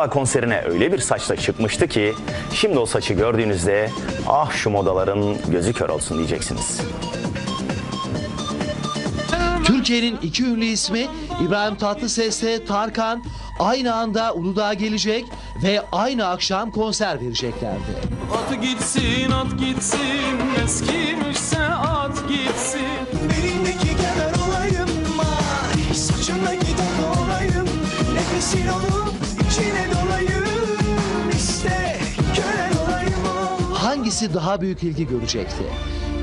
Uludağ konserine öyle bir saçla çıkmıştı ki şimdi o saçı gördüğünüzde ah şu modaların gözü kör olsun diyeceksiniz. Türkiye'nin iki ünlü ismi İbrahim Tatlıses ve Tarkan aynı anda Uludağ'a gelecek ve aynı akşam konser vereceklerdi. At gitsin at gitsin eskimişse at gitsin Hangisi daha büyük ilgi görecekti?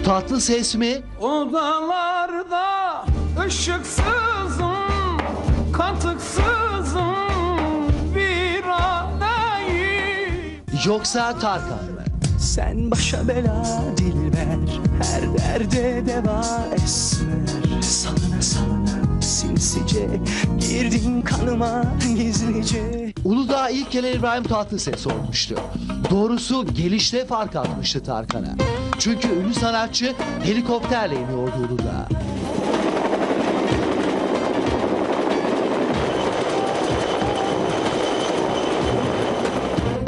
Tatlı ses mi Odalarda ışıksızım Katıksızım Bir adayım yoksa Tarkan mı? Sen başa bela dilber Her derde deva esmer Salına salına sinsice Girdin kanıma gizlice Uludağ ilk gelen İbrahim Tatlıses olmuştu. Doğrusu gelişte fark atmıştı Tarkan'a. Çünkü ünlü sanatçı helikopterle iniyordu Uludağ'a.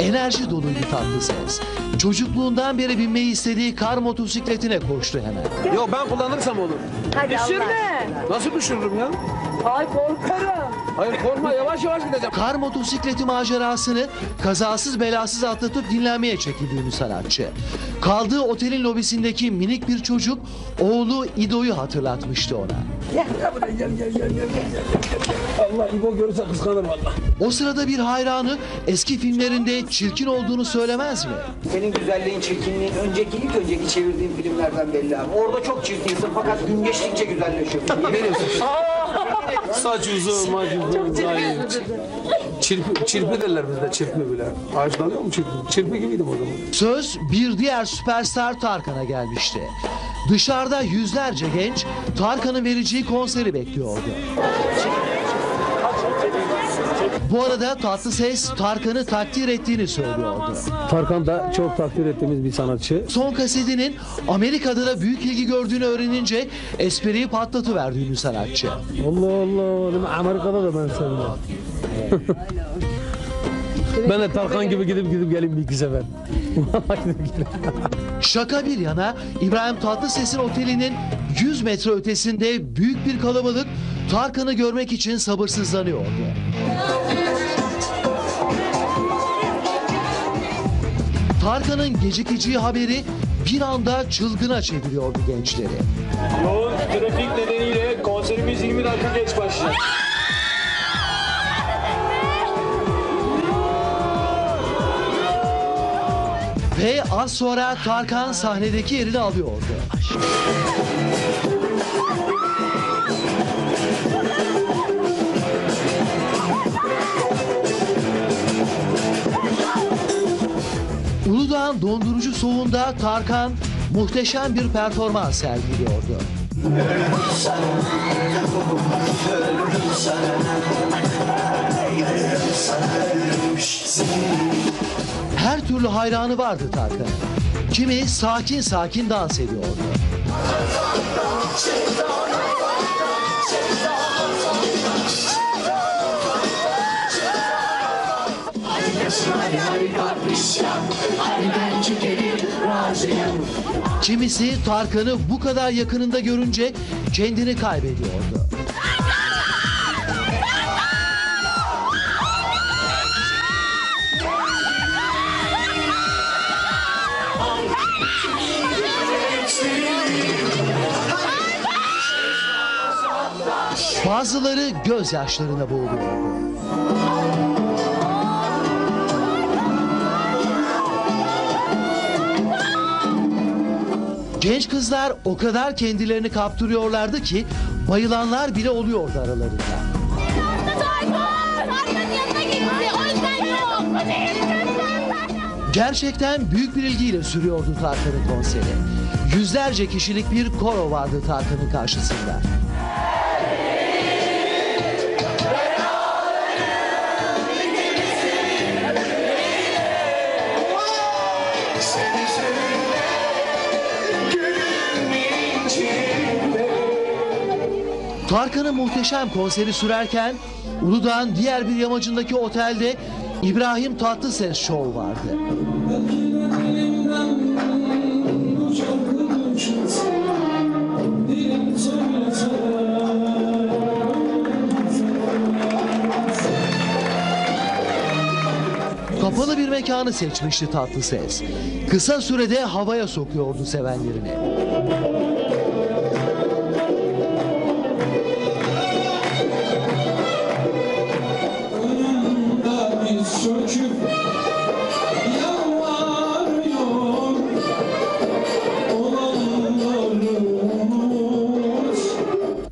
Enerji doluydu Tatlıses. Çocukluğundan beri binmeyi istediği kar motosikletine koştu hemen. Yok ben kullanırsam olur. Hadi Düşürme. Nasıl düşürürüm ya? Ay korkarım. Hayır korkma yavaş yavaş gideceğim. Kar motosikleti macerasını kazasız belasız atlatıp dinlenmeye çekildi ünlü sanatçı. Kaldığı otelin lobisindeki minik bir çocuk oğlu İdo'yu hatırlatmıştı ona. Allah İbo görürse kıskanır valla. O sırada bir hayranı eski filmlerinde çirkin olduğunu söylemez mi? Senin güzelliğin, çirkinliğin önceki ilk önceki çevirdiğin filmlerden belli abi. Orada çok çirkinsin fakat gün geçtikçe güzelleşiyor. Saç uzun, maç uzun, zayıf. Çirpi, çirpi derler bizde çirpi bile. Ağaçlanıyor mu çirpi? Çirpi gibiydim o zaman. Söz bir diğer süperstar Tarkan'a gelmişti. Dışarıda yüzlerce genç Tarkan'ın vereceği konseri bekliyordu. Bu arada Tatlıses Tarkan'ı takdir ettiğini söylüyordu. Tarkan da çok takdir ettiğimiz bir sanatçı. Son kasetinin Amerika'da da büyük ilgi gördüğünü öğrenince espriyi patlatıverdi ünlü sanatçı. Allah Allah. Amerika'da da ben sevdim. ben de Tarkan gibi gidip gidip geleyim bir iki sefer. Şaka bir yana İbrahim Tatlıses'in otelinin 100 metre ötesinde büyük bir kalabalık Tarkan'ı görmek için sabırsızlanıyordu. Tarkan'ın gecikeceği haberi bir anda çılgına çeviriyordu gençleri. Yoğun trafik nedeniyle konserimiz 20 dakika geç başlayacak. Ve az sonra Tarkan sahnedeki yerini alıyordu. Uludağ'ın dondurucu soğuğunda Tarkan muhteşem bir performans sergiliyordu. Her türlü hayranı vardı Tarkan'ın. Kimi sakin sakin dans ediyordu. Kimisi Tarkan'ı bu kadar yakınında görünce kendini kaybediyordu. Bazıları gözyaşlarına boğuluyordu. Genç kızlar o kadar kendilerini kaptırıyorlardı ki bayılanlar bile oluyordu aralarında. Gerçekten büyük bir ilgiyle sürüyordu Tarkan'ın konseri. Yüzlerce kişilik bir koro vardı Tarkan'ın karşısında. Tarkan'ın muhteşem konseri sürerken Uludağ'ın diğer bir yamacındaki otelde İbrahim Tatlıses Show vardı. Kapalı bir mekanı seçmişti Tatlıses. Kısa sürede havaya sokuyordu sevenlerini.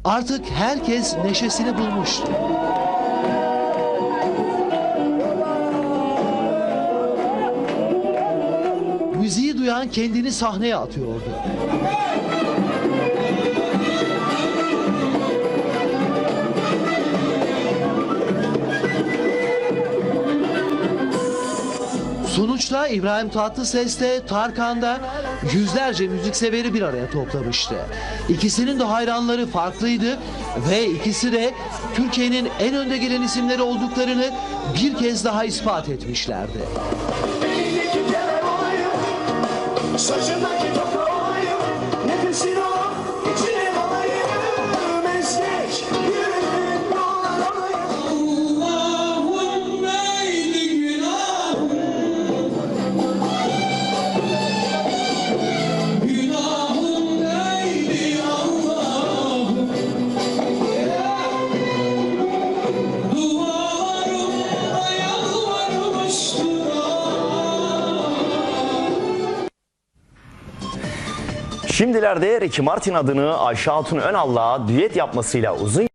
Artık herkes neşesini bulmuştu. Müziği duyan kendini sahneye atıyordu. Sonuçta İbrahim Tatlıses de Tarkan'da yüzlerce müzikseveri bir araya toplamıştı. İkisinin de hayranları farklıydı ve ikisi de Türkiye'nin en önde gelen isimleri olduklarını bir kez daha ispat etmişlerdi. Saçındaki Şimdilerde Ricky Martin adını Ayşe Hatun Önal'la düet yapmasıyla uzun